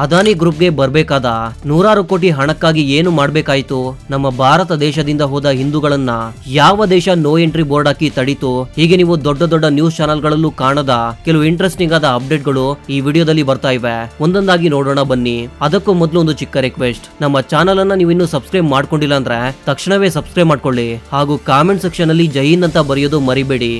ಅದಾನಿ ಗ್ರೂಪ್ಗೆ ಬರಬೇಕಾದ ನೂರಾರು ಕೋಟಿ ಹಣಕ್ಕಾಗಿ ಏನು ಮಾಡಬೇಕಾಯಿತು? ನಮ್ಮ ಭಾರತ ದೇಶದಿಂದ ಹೋದ ಹಿಂದೂಗಳನ್ನ ಯಾವ ದೇಶ ನೋ ಎಂಟ್ರಿ ಬೋರ್ಡ್ ಹಾಕಿ ತಡೀತು? ಹೀಗೆ ನೀವು ದೊಡ್ಡ ದೊಡ್ಡ ನ್ಯೂಸ್ ಚಾನೆಲ್ಗಳಲ್ಲೂ ಕಾಣದ ಕೆಲವು ಇಂಟ್ರೆಸ್ಟಿಂಗ್ ಆದ ಅಪ್ಡೇಟ್ಗಳು ಈ ವಿಡಿಯೋದಲ್ಲಿ ಬರ್ತಾ ಇವೆ. ಒಂದೊಂದಾಗಿ ನೋಡೋಣ ಬನ್ನಿ. ಅದಕ್ಕೂ ಮೊದಲು ಒಂದು ಚಿಕ್ಕ ರಿಕ್ವೆಸ್ಟ್ ನಮ್ಮ ಚಾನಲ್ ಅನ್ನ ನೀವು ಇನ್ನೂ ಸಬ್ಸ್ಕ್ರೈಬ್ ಮಾಡ್ಕೊಂಡಿಲ್ಲ ಅಂದ್ರೆ ತಕ್ಷಣವೇ ಸಬ್ಸ್ಕ್ರೈಬ್ ಮಾಡ್ಕೊಳ್ಳಿ. ಹಾಗೂ ಕಾಮೆಂಟ್ ಸೆಕ್ಷನ್ ಅಲ್ಲಿ ಜೈನ್ ಅಂತ ಬರೆಯೋದು ಮರಿಬೇಡಿ.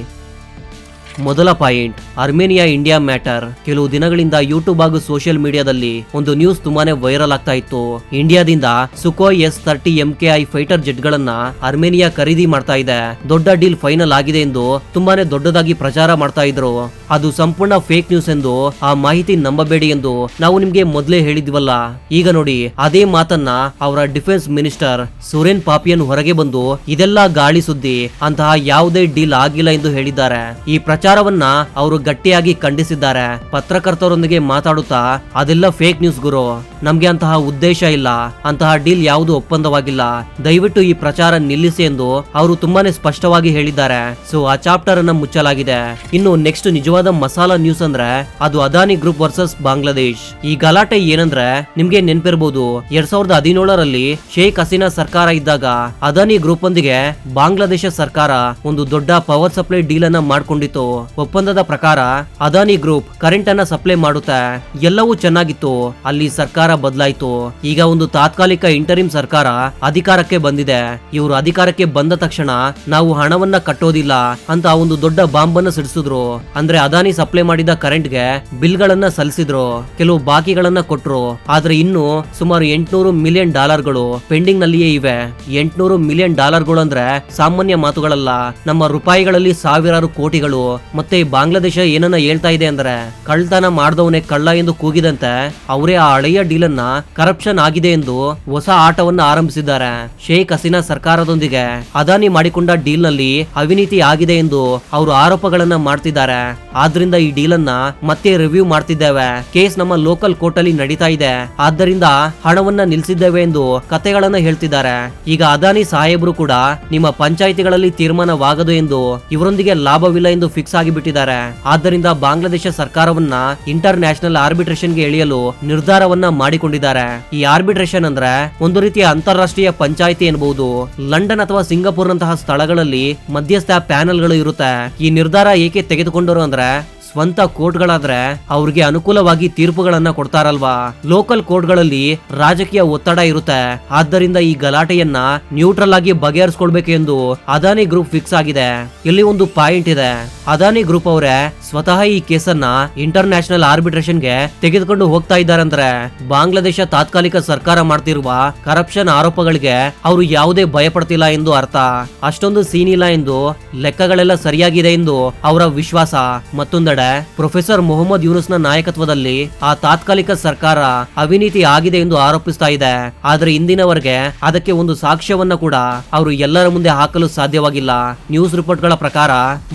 ಮೊದಲ ಪಾಯಿಂಟ್, ಅರ್ಮೇನಿಯಾ ಇಂಡಿಯಾ ಮ್ಯಾಟರ್. ಕೆಲವು ದಿನಗಳಿಂದ ಯೂಟ್ಯೂಬ್ ಹಾಗೂ ಸೋಷಿಯಲ್ ಮೀಡಿಯಾದಲ್ಲಿ ಒಂದು ನ್ಯೂಸ್ ತುಂಬಾನೇ ವೈರಲ್ ಆಗ್ತಾ ಇತ್ತು. ಇಂಡಿಯಾದಿಂದ Sukhoi S thirty M K I fighter jet ಗಳನ್ನ ಅರ್ಮೇನಿಯಾ ಖರೀದಿ ಮಾಡ್ತಾ ಇದೆ. ದೊಡ್ಡ ಡೀಲ್ ಫೈನಲ್ ಆಗಿದೆ ಎಂದು ತುಂಬಾನೇ ದೊಡ್ಡದಾಗಿ ಪ್ರಚಾರ ಮಾಡ್ತಾ ಇದ್ರು. ಅದು ಸಂಪೂರ್ಣ ಫೇಕ್ ನ್ಯೂಸ್ ಎಂದು ಆ ಮಾಹಿತಿ ನಂಬಬೇಡಿ ಎಂದು ನಾವು ನಿಮ್ಗೆ ಮೊದಲೇ ಹೇಳಿದ್ವಲ್ಲ. ಈಗ ನೋಡಿ, ಅದೇ ಮಾತನ್ನ ಅವರ ಡಿಫೆನ್ಸ್ ಮಿನಿಸ್ಟರ್ ಸುರೇನ್ ಪಾಪಿಯನ್ ಹೊರಗೆ ಬಂದು ಇದೆಲ್ಲ ಗಾಳಿ ಸುದ್ದಿ, ಅಂತಹ ಯಾವುದೇ ಡೀಲ್ ಆಗಿಲ್ಲ ಎಂದು ಹೇಳಿದ್ದಾರೆ. ಈ ಪ್ರಚಾರವನ್ನ ಅವರು ಗಟ್ಟಿಯಾಗಿ ಖಂಡಿಸಿದ್ದಾರೆ. ಪತ್ರಕರ್ತರೊಂದಿಗೆ ಮಾತಾಡುತ್ತಾ, ಅದೆಲ್ಲ ಫೇಕ್ ನ್ಯೂಸ್ ಗುರು. ನಮ್ಗೆ ಅಂತಹ ಉದ್ದೇಶ ಇಲ್ಲ. ಅಂತಹ ಡೀಲ್ ಯಾವುದು ಒಪ್ಪಂದವಾಗಿಲ್ಲ. ದಯವಿಟ್ಟು ಈ ಪ್ರಚಾರ ನಿಲ್ಲಿಸಿ ಎಂದು ಅವರು ತುಂಬಾನೇ ಸ್ಪಷ್ಟವಾಗಿ ಹೇಳಿದ್ದಾರೆ. ಸೊ ಆ ಚಾಪ್ಟರ್ ಅನ್ನ ಮುಚ್ಚಲಾಗಿದೆ. ಇನ್ನು ನೆಕ್ಸ್ಟ್ ನಿಜವಾದ ಮಸಾಲಾ ನ್ಯೂಸ್ ಅಂದ್ರೆ, ಅದು ಅದಾನಿ ಗ್ರೂಪ್ ವರ್ಸಸ್ ಬಾಂಗ್ಲಾದೇಶ್. ಈ ಗಲಾಟೆ ಏನಂದ್ರೆ, ನಿಮ್ಗೆ ನೆನ್ಪಿರ್ಬೋದು. ಎರಡ್ ಸಾವಿರದ ಹದಿನೇಳರಲ್ಲಿ ಶೇಖ್ ಹಸೀನಾ ಸರ್ಕಾರ ಇದ್ದಾಗ, ಅದಾನಿ ಗ್ರೂಪ್ ಒಂದಿಗೆ ಬಾಂಗ್ಲಾದೇಶ ಸರ್ಕಾರ ಒಂದು ದೊಡ್ಡ ಪವರ್ ಸಪ್ಲೈ ಡೀಲ್ ಅನ್ನ ಮಾಡ್ಕೊಂಡಿತ್ತು. ಒಪ್ಪಂದದ ಪ್ರಕಾರ, ಅದಾನಿ ಗ್ರೂಪ್ ಕರೆಂಟ್ ಅನ್ನ ಸಪ್ಲೈ ಮಾಡುತ್ತೆ ಎಲ್ಲವೂ ಚೆನ್ನಾಗಿತ್ತು. ಅಲ್ಲಿ ಸರ್ಕಾರ ಬದಲಾಯಿತು. ಈಗ ಒಂದು ತಾತ್ಕಾಲಿಕ ಇಂಟರಿಮ್ ಸರ್ಕಾರ ಅಧಿಕಾರಕ್ಕೆ ಬಂದಿದೆ. ಇವರು ಅಧಿಕಾರಕ್ಕೆ ಬಂದ ತಕ್ಷಣ ನಾವು ಹಣವನ್ನ ಕಟ್ಟೋದಿಲ್ಲ ಅಂತ ಒಂದು ದೊಡ್ಡ ಬಾಂಬ್ ಅನ್ನ ಸಿಡಿಸಿದ್ರು. ಅಂದ್ರೆ ಅದಾನಿ ಸಪ್ಲೈ ಮಾಡಿದ ಕರೆಂಟ್ಗೆ ಬಿಲ್ ಗಳನ್ನ ಸಲ್ಲಿಸಿದ್ರು. ಕೆಲವು ಬಾಕಿಗಳನ್ನ ಕೊಟ್ರು. ಆದ್ರೆ ಇನ್ನು ಸುಮಾರು ಎಂಟ್ನೂರು ಮಿಲಿಯನ್ ಡಾಲರ್ಗಳು ಪೆಂಡಿಂಗ್ ನಲ್ಲಿಯೇ ಇವೆ. ಎಂಟ್ನೂರು ಮಿಲಿಯನ್ ಡಾಲರ್ಗಳು ಅಂದ್ರೆ ಸಾಮಾನ್ಯ ಮಾತುಗಳಲ್ಲ. ನಮ್ಮ ರೂಪಾಯಿಗಳಲ್ಲಿ ಸಾವಿರಾರು ಕೋಟಿಗಳು ಮತ್ತೆ ಬಾಂಗ್ಲಾದೇಶ ಏನನ್ನ ಹೇಳ್ತಾ ಇದೆ ಅಂದ್ರೆ ಕಳ್ತನ ಮಾಡಿದವನೇ ಕಳ್ಳ ಎಂದು ಕೂಗಿದಂತೆ ಅವರೇ ಆ ಹಳೆಯ ಡೀಲ್ ಅನ್ನ ಕರಪ್ಷನ್ ಆಗಿದೆ ಎಂದು ಹೊಸ ಆಟವನ್ನ ಆರಂಭಿಸಿದ್ದಾರೆ. ಶೇಖ್ ಹಸೀನಾ ಸರ್ಕಾರದೊಂದಿಗೆ ಅದಾನಿ ಮಾಡಿಕೊಂಡ ಡೀಲ್ನಲ್ಲಿ ಅವಿನೀತಿ ಆಗಿದೆ ಎಂದು ಅವರು ಆರೋಪಗಳನ್ನ ಮಾಡ್ತಿದ್ದಾರೆ. ಆದ್ರಿಂದ ಈ ಡೀಲ್ ಅನ್ನ ಮತ್ತೆ ರಿವ್ಯೂ ಮಾಡ್ತಿದ್ದೇವೆ. ಕೇಸ್ ನಮ್ಮ ಲೋಕಲ್ ಕೋರ್ಟ್ ಅಲ್ಲಿ ನಡೀತಾ ಇದೆ. ಆದ್ದರಿಂದ ಹಣವನ್ನ ನಿಲ್ಸಿದ್ದೇವೆ ಎಂದು ಕತೆಗಳನ್ನ ಹೇಳ್ತಿದ್ದಾರೆ. ಈಗ ಅದಾನಿ ಸಾಹೇಬರು ಕೂಡ ನಿಮ್ಮ ಪಂಚಾಯಿತಿಗಳಲ್ಲಿ ತೀರ್ಮಾನವಾಗದು ಎಂದು ಇವರೊಂದಿಗೆ ಲಾಭವಿಲ್ಲ ಎಂದು ಫಿಕ್ಸ್ ಆಗಿಬಿಟ್ಟಿದ್ದಾರೆ ಆದ್ದರಿಂದ ಬಾಂಗ್ಲಾದೇಶ ಸರ್ಕಾರವನ್ನ ಇಂಟರ್ ನ್ಯಾಷನಲ್ ಆರ್ಬಿಟ್ರೇಷನ್ಗೆ ಎಳೆಯಲು ನಿರ್ಧಾರವನ್ನ ಮಾಡಿಕೊಂಡಿದ್ದಾರೆ. ಈ ಆರ್ಬಿಟ್ರೇಷನ್ ಅಂದ್ರೆ ಒಂದು ರೀತಿಯ ಅಂತಾರಾಷ್ಟ್ರೀಯ ಪಂಚಾಯಿತಿ ಎನ್ನಬಹುದು ಲಂಡನ್ ಅಥವಾ ಸಿಂಗಾಪುರ್ ನಂತಹ ಸ್ಥಳಗಳಲ್ಲಿ ಮಧ್ಯಸ್ಥ ಪ್ಯಾನೆಲ್ಗಳು ಇರುತ್ತೆ. ಈ ನಿರ್ಧಾರ ಏಕೆ ತೆಗೆದುಕೊಂಡರು ಅಂದ್ರೆ ಸ್ವಂತ ಕೋರ್ಟ್ಗಳಾದ್ರೆ ಅವ್ರಿಗೆ ಅನುಕೂಲವಾಗಿ ತೀರ್ಪುಗಳನ್ನ ಕೊಡ್ತಾರಲ್ವಾ? ಲೋಕಲ್ ಕೋರ್ಟ್ಗಳಲ್ಲಿ ರಾಜಕೀಯ ಒತ್ತಡ ಇರುತ್ತೆ. ಆದ್ದರಿಂದ ಈ ಗಲಾಟೆಯನ್ನ ನ್ಯೂಟ್ರಲ್ ಆಗಿ ಬಗೆಹರಿಸ್ಕೊಳ್ಬೇಕು ಎಂದು ಅದಾನಿ ಗ್ರೂಪ್ ಫಿಕ್ಸ್ ಆಗಿದೆ. ಇಲ್ಲಿ ಒಂದು ಪಾಯಿಂಟ್ ಇದೆ. ಅದಾನಿ ಗ್ರೂಪ್ ಅವರೇ ಸ್ವತಃ ಈ ಕೇಸನ್ನ ಇಂಟರ್ ನ್ಯಾಷನಲ್ ಆರ್ಬಿಟ್ರೇಷನ್ಗೆ ತೆಗೆದುಕೊಂಡು ಹೋಗ್ತಾ ಇದ್ದಾರೆ ಅಂದ್ರೆ ಬಾಂಗ್ಲಾದೇಶ ತಾತ್ಕಾಲಿಕ ಸರ್ಕಾರ ಮಾಡ್ತಿರುವ ಕರಪ್ಷನ್ ಆರೋಪಗಳಿಗೆ ಅವರು ಯಾವುದೇ ಭಯ ಪಡ್ತಿಲ್ಲ ಎಂದು ಅರ್ಥ. ಅಷ್ಟೊಂದು ಸೀನ್ ಇಲ್ಲ ಎಂದು ಲೆಕ್ಕಗಳೆಲ್ಲ ಸರಿಯಾಗಿದೆ ಎಂದು ಅವರ ವಿಶ್ವಾಸ. ಮತ್ತೊಂದೆಡೆ ಪ್ರೊಫೆಸರ್ ಮೊಹಮ್ಮದ್ ಯೂನುಸ್ನ ನಾಯಕತ್ವದಲ್ಲಿ ಆ ತಾತ್ಕಾಲಿಕ ಸರ್ಕಾರ ಅವಿನೀತಿ ಆಗಿದೆ ಎಂದು ಆರೋಪಿಸ್ತಾ ಇದೆ. ಆದ್ರೆ ಇಂದಿನವರೆಗೆ ಅದಕ್ಕೆ ಒಂದು ಸಾಕ್ಷ್ಯವನ್ನ ಕೂಡ ಅವರು ಎಲ್ಲರ ಮುಂದೆ ಹಾಕಲು ಸಾಧ್ಯವಾಗಿಲ್ಲ. ನ್ಯೂಸ್ ರಿಪೋರ್ಟ್ಗಳ ಪ್ರಕಾರ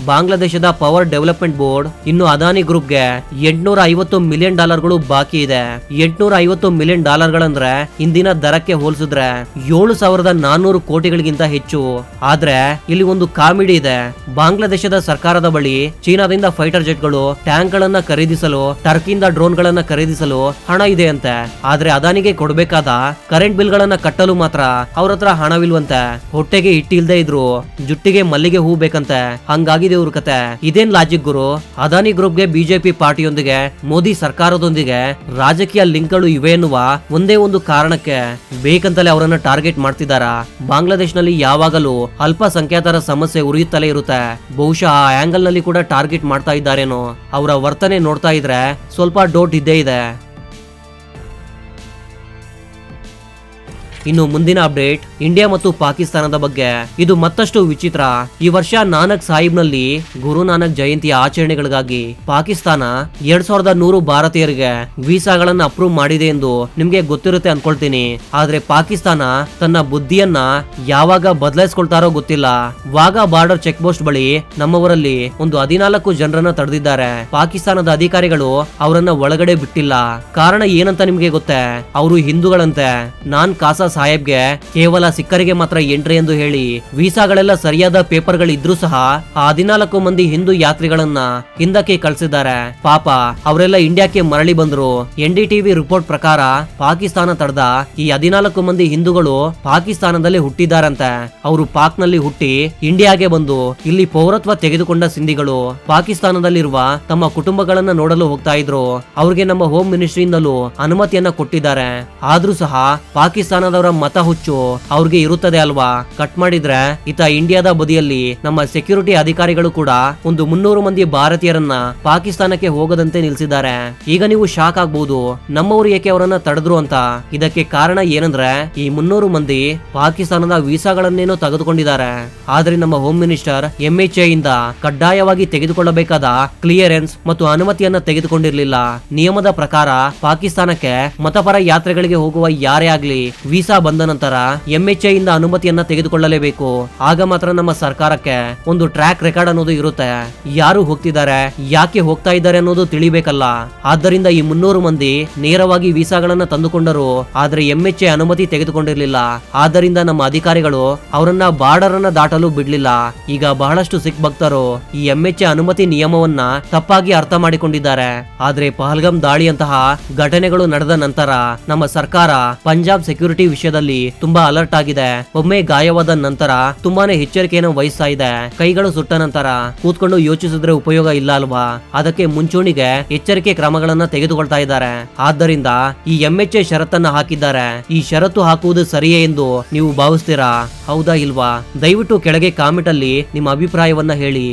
ಬಾಂಗ್ಲಾದೇಶದ ಪವರ್ ಡೆವಲಪ್ಮೆಂಟ್ ಬೋರ್ಡ್ ಇನ್ನು ಅದಾನಿ ಗ್ರೂಪ್ಗೆ ಎಂಟ್ನೂರ ಐವತ್ತು ಮಿಲಿಯನ್ ಡಾಲರ್ಗಳು ಬಾಕಿ ಇದೆ. ಎಂಟ್ನೂರ ಐವತ್ತು ಮಿಲಿಯನ್ ಡಾಲರ್ಗಳಂದ್ರೆ ಇಂದಿನ ದರಕ್ಕೆ ಹೋಲಿಸಿದ್ರೆ ಏಳು ಸಾವಿರದ ನಾನ್ನೂರು ಕೋಟಿಗಳಿಗಿಂತ ಹೆಚ್ಚು. ಆದ್ರೆ ಇಲ್ಲಿ ಒಂದು ಕಾಮಿಡಿ ಇದೆ. ಬಾಂಗ್ಲಾದೇಶದ ಸರ್ಕಾರದ ಬಳಿ ಚೀನಾದಿಂದ ಫೈಟರ್ ಜೆಟ್ಗಳು ಟ್ಯಾಂಕ್ ಗಳನ್ನ ಖರೀದಿಸಲು, ಟರ್ಕಿಯಿಂದ ಡ್ರೋನ್ ಗಳನ್ನ ಖರೀದಿಸಲು ಹಣ ಇದೆ ಅಂತೆ. ಆದ್ರೆ ಅದಾನಿಗೆ ಕೊಡಬೇಕಾದ ಕರೆಂಟ್ ಬಿಲ್ ಗಳನ್ನ ಕಟ್ಟಲು ಮಾತ್ರ ಅವ್ರ ಹತ್ರ ಹಣವಿಲ್ವಂತೆ. ಹೊಟ್ಟೆಗೆ ಇಟ್ಟಿಲ್ದೇ ಇದ್ರು, ಜುಟ್ಟಿಗೆ ಮಲ್ಲಿಗೆ ಹೂ ಬೇಕಂತೆ. ಹಂಗಾಗಿದೆ ಇವ್ರ ಕತೆ. ಇದೇನ್ ಲಾಜಿಕ್ ಗುರು? ಅದಾನಿ ಗ್ರೂಪ್ಗೆ ಬಿಜೆಪಿ ಪಾರ್ಟಿಯೊಂದಿಗೆ, ಮೋದಿ ಸರ್ಕಾರದೊಂದಿಗೆ ರಾಜಕೀಯ ಲಿಂಕ್ಗಳು ಇವೆ ಎನ್ನುವ ಒಂದೇ ಒಂದು ಕಾರಣಕ್ಕೆ ಬೇಕಂತಲೇ ಅವರನ್ನು ಟಾರ್ಗೆಟ್ ಮಾಡ್ತಿದಾರ ಬಾಂಗ್ಲಾದೇಶನಲ್ಲಿ ಯಾವಾಗಲೂ ಅಲ್ಪಸಂಖ್ಯಾತರ ಸಮಸ್ಯೆ ಉರಿಯುತ್ತಲೇ ಇರುತ್ತೆ. ಬಹುಶಃ ಆ ಆಂಗಲ್ನಲ್ಲಿ ಕೂಡ ಟಾರ್ಗೆಟ್ ಮಾಡ್ತಾ ಇದ್ದಾರೇನೋ. ಅವರ ವರ್ತನೆ ನೋಡ್ತಾ ಇದ್ರೆ ಸ್ವಲ್ಪ ಡೌಟ್ ಇದ್ದೇ ಇದೆ. ಇನ್ನು ಮುಂದಿನ ಅಪ್ಡೇಟ್ ಇಂಡಿಯಾ ಮತ್ತು ಪಾಕಿಸ್ತಾನದ ಬಗ್ಗೆ. ಇದು ಮತ್ತಷ್ಟು ವಿಚಿತ್ರ. ಈ ವರ್ಷ ನಾನಕ್ ಸಾಹಿಬ್ನಲ್ಲಿ ಗುರು ನಾನಕ್ ಜಯಂತಿಯ ಆಚರಣೆಗಳಿಗಾಗಿ ಪಾಕಿಸ್ತಾನ ಎರಡ್ ಸಾವಿರದ ನೂರು ಭಾರತೀಯರಿಗೆ ವೀಸಾಗಳನ್ನ ಅಪ್ರೂವ್ ಮಾಡಿದೆ ಎಂದು ನಿಮ್ಗೆ ಗೊತ್ತಿರುತ್ತೆ ಅನ್ಕೊಳ್ತೀನಿ. ಆದ್ರೆ ಪಾಕಿಸ್ತಾನ ತನ್ನ ಬುದ್ಧಿಯನ್ನ ಯಾವಾಗ ಬದಲಾಯಿಸ್ಕೊಳ್ತಾರೋ ಗೊತ್ತಿಲ್ಲ. ವಾಘಾ ಬಾರ್ಡರ್ ಚೆಕ್ ಪೋಸ್ಟ್ ಬಳಿ ನಮ್ಮವರಲ್ಲಿ ಒಂದು ಹದಿನಾಲ್ಕು ಜನರನ್ನ ತಡೆದಿದ್ದಾರೆ. ಪಾಕಿಸ್ತಾನದ ಅಧಿಕಾರಿಗಳು ಅವರನ್ನ ಒಳಗಡೆ ಬಿಟ್ಟಿಲ್ಲ. ಕಾರಣ ಏನಂತ ನಿಮ್ಗೆ ಗೊತ್ತೆ? ಅವರು ಹಿಂದೂಗಳಂತೆ. ನಾನ್ ಕಾಸಾ ಸಾಹೇಬ್ಗೆ ಕೇವಲ ಸಿಕ್ಕರಿಗೆ ಮಾತ್ರ ಎಂಟ್ರಿ ಎಂದು ಹೇಳಿ ವೀಸಾಗಳೆಲ್ಲ ಸರಿಯಾದ ಪೇಪರ್ಗಳು ಗಳಿದ್ರು ಸಹ ಹದಿನಾಲ್ಕು ಮಂದಿ ಹಿಂದೂ ಯಾತ್ರಿಗಳನ್ನ ಹಿಂದಕ್ಕೆ ಕಳಿಸಿದ್ದಾರೆ. ಪಾಪ, ಅವರೆಲ್ಲ ಇಂಡಿಯಾಕ್ಕೆ ಮರಳಿ ಬಂದ್ರು. ಎನ್ ಟಿವಿ ರಿಪೋರ್ಟ್ ಪ್ರಕಾರ ಪಾಕಿಸ್ತಾನ ತಡೆದ ಈ ಹದಿನಾಲ್ಕು ಮಂದಿ ಹಿಂದೂಗಳು ಪಾಕಿಸ್ತಾನದಲ್ಲಿ ಹುಟ್ಟಿದ್ದಾರಂತೆ. ಅವರು ಪಾಕ್ನಲ್ಲಿ ಹುಟ್ಟಿ ಇಂಡಿಯಾಗೆ ಬಂದು ಇಲ್ಲಿ ಪೌರತ್ವ ತೆಗೆದುಕೊಂಡ ಸಿಂಧಿಗಳು ಪಾಕಿಸ್ತಾನದಲ್ಲಿರುವ ತಮ್ಮ ಕುಟುಂಬಗಳನ್ನ ನೋಡಲು ಹೋಗ್ತಾ ಇದ್ರು. ಅವ್ರಿಗೆ ನಮ್ಮ ಹೋಮ್ ಮಿನಿಸ್ಟ್ರಿಯಿಂದಲೂ ಅನುಮತಿಯನ್ನ ಕೊಟ್ಟಿದ್ದಾರೆ. ಆದ್ರೂ ಸಹ ಪಾಕಿಸ್ತಾನದವರ ಮತ ಹುಚ್ಚು ಅವ್ರಿಗೆ ಇರುತ್ತದೆ ಅಲ್ವಾ? ಕಟ್ ಮಾಡಿದ್ರೆ ಈತ ಇಂಡಿಯಾದ ಬದಿಯಲ್ಲಿ ನಮ್ಮ ಸೆಕ್ಯೂರಿಟಿ ಅಧಿಕಾರಿಗಳು ಕೂಡ ಒಂದು ಮುನ್ನೂರು ಮಂದಿ ಭಾರತೀಯರನ್ನ ಪಾಕಿಸ್ತಾನಕ್ಕೆ ಹೋಗದಂತೆ ನಿಲ್ಸಿದ್ದಾರೆ. ಈಗ ನೀವು ಶಾಕ್ ಆಗ್ಬಹುದು ನಮ್ಮವರು ಏಕೆ ಅವರನ್ನ ತಡೆದ್ರು ಅಂತ. ಇದಕ್ಕೆ ಕಾರಣ ಏನಂದ್ರೆ ಈ ಮುನ್ನೂರು ಮಂದಿ ಪಾಕಿಸ್ತಾನದ ವೀಸಾಗಳನ್ನೇನೋ ತೆಗೆದುಕೊಂಡಿದ್ದಾರೆ. ಆದ್ರೆ ನಮ್ಮ ಹೋಮ್ ಮಿನಿಸ್ಟರ್ ಎಂಎಚ್ಎ ಇಂದ ಕಡ್ಡಾಯವಾಗಿ ತೆಗೆದುಕೊಳ್ಳಬೇಕಾದ ಕ್ಲಿಯರೆನ್ಸ್ ಮತ್ತು ಅನುಮತಿಯನ್ನ ತೆಗೆದುಕೊಂಡಿರಲಿಲ್ಲ. ನಿಯಮದ ಪ್ರಕಾರ ಪಾಕಿಸ್ತಾನಕ್ಕೆ ಮತಪರ ಯಾತ್ರೆಗಳಿಗೆ ಹೋಗುವ ಯಾರೇ ಆಗ್ಲಿ ವೀಸಾ ಬಂದ ನಂತರ ಎಂಎಚ್ಎ ಇಂದ ಅನುಮತಿಯನ್ನ ತೆಗೆದುಕೊಳ್ಳಲೇಬೇಕು. ಆಗ ಮಾತ್ರ ನಮ್ಮ ಸರ್ಕಾರಕ್ಕೆ ಒಂದು ಟ್ರ್ಯಾಕ್ ರೆಕಾರ್ಡ್ ಅನ್ನೋದು ಇರುತ್ತೆ. ಯಾರು ಹೋಗ್ತಿದ್ದಾರೆ, ಯಾಕೆ ಹೋಗ್ತಾ ಇದ್ದಾರೆ ಅನ್ನೋದು ತಿಳಿಬೇಕಲ್ಲ. ಆದ್ದರಿಂದ ಈ ಮುನ್ನೂರು ಮಂದಿ ನೇರವಾಗಿ ವೀಸಾಗಳನ್ನ ತಂದುಕೊಂಡರು. ಆದ್ರೆ ಎಂಎಚ್ಎ ಅನುಮತಿ ತೆಗೆದುಕೊಂಡಿರಲಿಲ್ಲ. ಆದ್ದರಿಂದ ನಮ್ಮ ಅಧಿಕಾರಿಗಳು ಅವರನ್ನ ಬಾರ್ಡರ್ ಅನ್ನ ದಾಟಲು ಬಿಡ್ಲಿಲ್ಲ. ಈಗ ಬಹಳಷ್ಟು ಸಿಖ್ ಭಕ್ತರು ಈ ಎಂಎಚ್ಎ ಅನುಮತಿ ನಿಯಮವನ್ನ ತಪ್ಪಾಗಿ ಅರ್ಥ ಮಾಡಿಕೊಂಡಿದ್ದಾರೆ. ಆದ್ರೆ ಪಹಲ್ಗಂ ದಾಳಿಯಂತಹ ಘಟನೆಗಳು ನಡೆದ ನಂತರ ನಮ್ಮ ಸರ್ಕಾರ ಪಂಜಾಬ್ ಸೆಕ್ಯೂರಿಟಿ ವಿಷಯದಲ್ಲಿ ತುಂಬಾ ಅಲರ್ಟ್ ಆಗಿದೆ. ಒಮ್ಮೆ ಗಾಯವಾದ ನಂತರ ತುಂಬಾನೇ ಎಚ್ಚರಿಕೆಯನ್ನು ವಹಿಸ್ತಾ ಇದೆ ಕೈಗಳು ಸುಟ್ಟ ನಂತರ ಕೂತ್ಕೊಂಡು ಯೋಚಿಸಿದ್ರೆ ಉಪಯೋಗ ಇಲ್ಲ ಅಲ್ವಾ? ಅದಕ್ಕೆ ಮುಂಚೂಣಿಗೆ ಎಚ್ಚರಿಕೆ ಕ್ರಮಗಳನ್ನ ತೆಗೆದುಕೊಳ್ತಾ ಇದ್ದಾರೆ. ಆದ್ದರಿಂದ ಈ ಎಂಎಚ್ಎ ಷರತ್ತನ್ನ ಹಾಕಿದ್ದಾರೆ. ಈ ಷರತ್ತು ಹಾಕುವುದು ಸರಿಯೇ ಎಂದು ನೀವು ಭಾವಿಸ್ತೀರಾ? ಹೌದಾ ಇಲ್ವಾ? ದಯವಿಟ್ಟು ಕೆಳಗೆ ಕಾಮೆಂಟ್ ಅಲ್ಲಿ ನಿಮ್ಮ ಅಭಿಪ್ರಾಯವನ್ನ ಹೇಳಿ.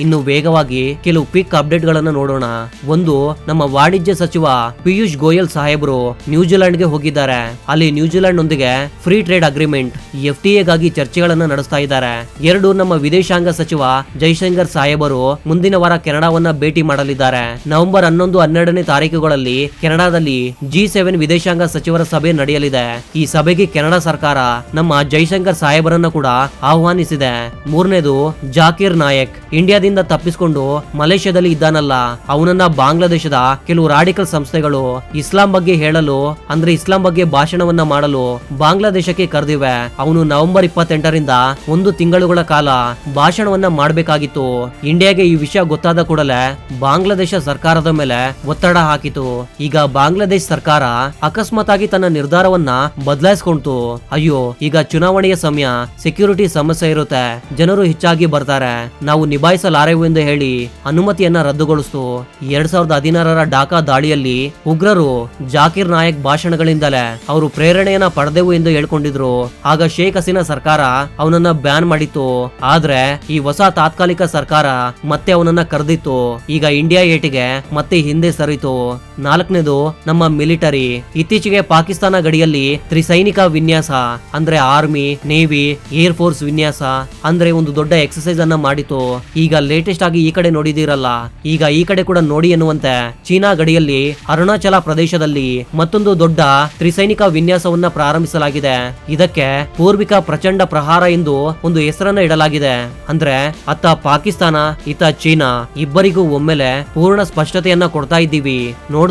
ಇನ್ನು ವೇಗವಾಗಿ ಕೆಲವು ಪಿಕ್ ಅಪ್ಡೇಟ್ ಗಳನ್ನ ನೋಡೋಣ. ಒಂದು, ನಮ್ಮ ವಾಣಿಜ್ಯ ಸಚಿವ ಪಿಯೂಷ್ ಗೋಯಲ್ ಸಾಹೇಬರು ನ್ಯೂಜಿಲೆಂಡ್ಗೆ ಹೋಗಿದ್ದಾರೆ. ಅಲ್ಲಿ ನ್ಯೂಜಿಲೆಂಡ್ ನೊಂದಿಗೆ free trade agreement F T ಗಾಗಿ ಚರ್ಚೆಗಳನ್ನ ನಡೆಸ್ತಾ ಇದ್ದಾರೆ. ಎರಡು, ನಮ್ಮ ವಿದೇಶಾಂಗ ಸಚಿವ ಜೈಶಂಕರ್ ಸಾಹೇಬರು ಮುಂದಿನ ವಾರ ಕೆನಡಾವನ್ನ ಭೇಟಿ ಮಾಡಲಿದ್ದಾರೆ. ನವೆಂಬರ್ ಹನ್ನೊಂದು, ಹನ್ನೆರಡನೇ ತಾರೀಕುಗಳಲ್ಲಿ ಕೆನಡಾದಲ್ಲಿ ಜಿ ಸೆವೆನ್ ವಿದೇಶಾಂಗ ಸಚಿವರ ಸಭೆ ನಡೆಯಲಿದೆ. ಈ ಸಭೆಗೆ ಕೆನಡಾ ಸರ್ಕಾರ ನಮ್ಮ ಜೈಶಂಕರ್ ಸಾಹೇಬರನ್ನ ಕೂಡ ಆಹ್ವಾನಿಸಿದೆ. ಮೂರನೇದು, ಜಾಕೀರ್ ನಾಯಕ್ ಇಂಡಿಯಾದಿಂದ ತಪ್ಪಿಸಿಕೊಂಡು ಮಲೇಷ್ಯಾದಲ್ಲಿ ಇದ್ದಾನಲ್ಲ, ಅವನನ್ನ ಬಾಂಗ್ಲಾದೇಶದ ಕೆಲವು ರಾಡಿಕಲ್ ಸಂಸ್ಥೆಗಳು ಇಸ್ಲಾಂ ಬಗ್ಗೆ ಹೇಳಲು, ಅಂದ್ರೆ ಇಸ್ಲಾಂ ಬಗ್ಗೆ ಭಾಷಣವನ್ನ ಮಾಡಲು ಬಾಂಗ್ಲಾದೇಶಕ್ಕೆ ಕರೆದಿವೆ. ಅವನು ನವೆಂಬರ್ ಇಪ್ಪತ್ತೆಂಟರಿಂದ ಒಂದು ತಿಂಗಳುಗಳ ಕಾಲ ಭಾಷಣವನ್ನ ಮಾಡಬೇಕಾಗಿತ್ತು. ಇಂಡಿಯಾಗೆ ಈ ವಿಷಯ ಗೊತ್ತಾದ ಕೂಡಲೇ ಬಾಂಗ್ಲಾದೇಶ ಸರ್ಕಾರದ ಮೇಲೆ ಒತ್ತಡ ಹಾಕಿತು. ಈಗ ಬಾಂಗ್ಲಾದೇಶ ಸರ್ಕಾರ ಅಕಸ್ಮಾತ್ ಆಗಿ ತನ್ನ ನಿರ್ಧಾರವನ್ನ ಬದಲಾಯಿಸ್ಕೊಂತು. ಅಯ್ಯೋ, ಈಗ ಚುನಾವಣೆಯ ಸಮಯ ಸೆಕ್ಯೂರಿಟಿ ಸಮಸ್ಯೆ ಇರುತ್ತೆ. ಜನರು ಹೆಚ್ಚಾಗಿ ಬರ್ತಾರೆ. ನಾವು ನಿಭಾಯಿಸಲಾರೆವು ಎಂದು ಹೇಳಿ ಅನುಮತಿಯನ್ನ ರದ್ದುಗೊಳಿಸಿತು. ಎರಡ್ ಸಾವಿರದ ಹದಿನಾರರ ಡಾಕಾ ದಾಳಿಯಲ್ಲಿ ಉಗ್ರರು ಜಾಕಿರ್ ನಾಯಕ್ ಭಾಷಣಗಳಿಂದಲೇ ಅವರು ಪ್ರೇರಣೆಯನ್ನ ಪಡೆದೆವು ಎಂದು ಹೇಳ್ಕೊಂಡಿದ್ರು. ಆಗ ಶೇಖ್ ಹಸೀನಾ ಸರ್ಕಾರ ಅವನನ್ನ ಬ್ಯಾನ್ ಮಾಡಿತ್ತು. ಆದ್ರೆ ಈ ಹೊಸ ತಾತ್ಕಾಲಿಕ ಸರ್ಕಾರ ಮತ್ತೆ ಅವನನ್ನ ಕರೆದಿತ್ತು. ಈಗ ಇಂಡಿಯಾ ಏಟಿಗೆ ಮತ್ತೆ ಹಿಂದೆ ಸರಿತು. ನಾಲ್ಕನೇದು, ನಮ್ಮ ಮಿಲಿಟರಿ. ಇತ್ತೀಚೆಗೆ ಪಾಕಿಸ್ತಾನ ಗಡಿಯಲ್ಲಿ ತ್ರಿಸೈನಿಕ ವಿನ್ಯಾಸ, ಅಂದ್ರೆ ಆರ್ಮಿ, ನೇವಿ, ಏರ್ ಫೋರ್ಸ್ ವಿನ್ಯಾಸ, ಅಂದ್ರೆ ಒಂದು ದೊಡ್ಡ ಎಕ್ಸರ್ಸೈಸ್ ಅನ್ನ ಮಾಡಿತು ಈಗ ಲೇಟೆಸ್ಟ್ ಆಗಿ ಈ ಕಡೆ ನೋಡಿದಿರಲ್ಲ ಈಗ ಈ ಕಡೆ ಕೂಡ ನೋಡಿ ಎನ್ನುವಂತೆ ಚೀನಾ ಗಡಿಯಲ್ಲಿ ಅರುಣಾಚಲ ಪ್ರದೇಶದಲ್ಲಿ ಮತ್ತೊಂದು ದೊಡ್ಡ ತ್ರಿಸೈನಿಕ ವಿನ್ಯಾಸವನ್ನ ಪ್ರಾರಂಭಿಸಲಾಗಿದೆ. ಇದಕ್ಕೆ ಪೂರ್ವಿಕ ಪ್ರಚಂಡ ಪ್ರಹಾರ ಎಂದು ಒಂದು ಹೆಸರನ್ನ ಇಡಲಾಗಿದೆ. ಅಂದ್ರೆ ಅತ್ತ ಪಾಕಿಸ್ತಾನ, ಇತ್ತ ಚೀನಾ, ಇಬ್ಬರಿಗೂ ಒಮ್ಮೆಲೆ ಪೂರ್ಣ ಸ್ಪಷ್ಟತೆಯನ್ನ ಕೊಡ್ತಾ ಇದ್ದೀವಿ.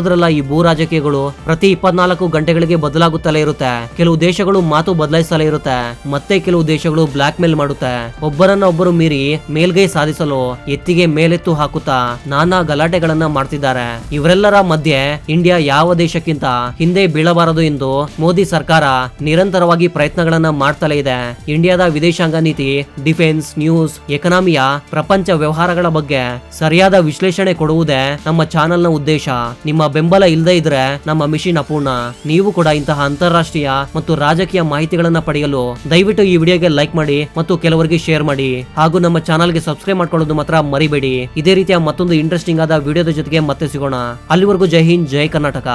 ನೋಡಿದ್ರಲ್ಲ ಈ ಭೂ ರಾಜಕೀಯಗಳು ಪ್ರತಿ ಇಪ್ಪತ್ನಾಲ್ಕು ಗಂಟೆಗಳಿಗೆ ಬದಲಾಗುತ್ತಲೇ ಇರುತ್ತೆ. ಕೆಲವು ದೇಶಗಳು ಮಾತು ಬದಲಾಯಿಸಲೇ ಇರುತ್ತೆ. ಮತ್ತೆ ಕೆಲವು ದೇಶಗಳು ಬ್ಲಾಕ್ ಮೇಲ್ ಮಾಡುತ್ತೆ. ಒಬ್ಬರನ್ನ ಒಬ್ಬರು ಮೀರಿ ಮೇಲ್ಗೈ ಸಾಧಿಸಲು ಎತ್ತಿಗೆ ಮೇಲೆತ್ತು ಹಾಕುತ್ತಾ ನಾನಾ ಗಲಾಟೆಗಳನ್ನ ಮಾಡ್ತಿದ್ದಾರೆ. ಇವರೆಲ್ಲರ ಮಧ್ಯೆ ಇಂಡಿಯಾ ಯಾವ ದೇಶಕ್ಕಿಂತ ಹಿಂದೆ ಬೀಳಬಾರದು ಎಂದು ಮೋದಿ ಸರ್ಕಾರ ನಿರಂತರವಾಗಿ ಪ್ರಯತ್ನಗಳನ್ನ ಮಾಡ್ತಲೇ ಇದೆ. ಇಂಡಿಯಾದ ವಿದೇಶಾಂಗ ನೀತಿ, ಡಿಫೆನ್ಸ್, ನ್ಯೂಸ್, ಎಕನಾಮಿಯ ಪ್ರಪಂಚ ವ್ಯವಹಾರಗಳ ಬಗ್ಗೆ ಸರಿಯಾದ ವಿಶ್ಲೇಷಣೆ ಕೊಡುವುದೇ ನಮ್ಮ ಚಾನೆಲ್ನ ಉದ್ದೇಶ. ನಿಮ್ಮ ಬೆಂಬಲ ಇಲ್ಲದೆ ಇದ್ರೆ ನಮ್ಮ ಮಿಷಿನ್ ಅಪೂರ್ಣ. ನೀವು ಕೂಡ ಇಂತಹ ಅಂತಾರಾಷ್ಟ್ರೀಯ ಮತ್ತು ರಾಜಕೀಯ ಮಾಹಿತಿಗಳನ್ನ ಪಡೆಯಲು ದಯವಿಟ್ಟು ಈ ವಿಡಿಯೋಗೆ ಲೈಕ್ ಮಾಡಿ ಮತ್ತು ಕೆಲವರಿಗೆ ಶೇರ್ ಮಾಡಿ. ಹಾಗೂ ನಮ್ಮ ಚಾನಲ್ಗೆ ಸಬ್ಸ್ಕ್ರೈಬ್ ಮಾಡ್ಕೊಳ್ಳೋದು ಮಾತ್ರ ಮರಿಬೇಡಿ. ಇದೇ ರೀತಿಯ ಮತ್ತೊಂದು ಇಂಟ್ರೆಸ್ಟಿಂಗ್ ಆದ ವಿಡಿಯೋದ ಜೊತೆಗೆ ಮತ್ತೆ ಸಿಗೋಣ. ಅಲ್ಲಿವರೆಗೂ ಜೈ ಹಿಂದ್, ಜೈ ಕರ್ನಾಟಕ.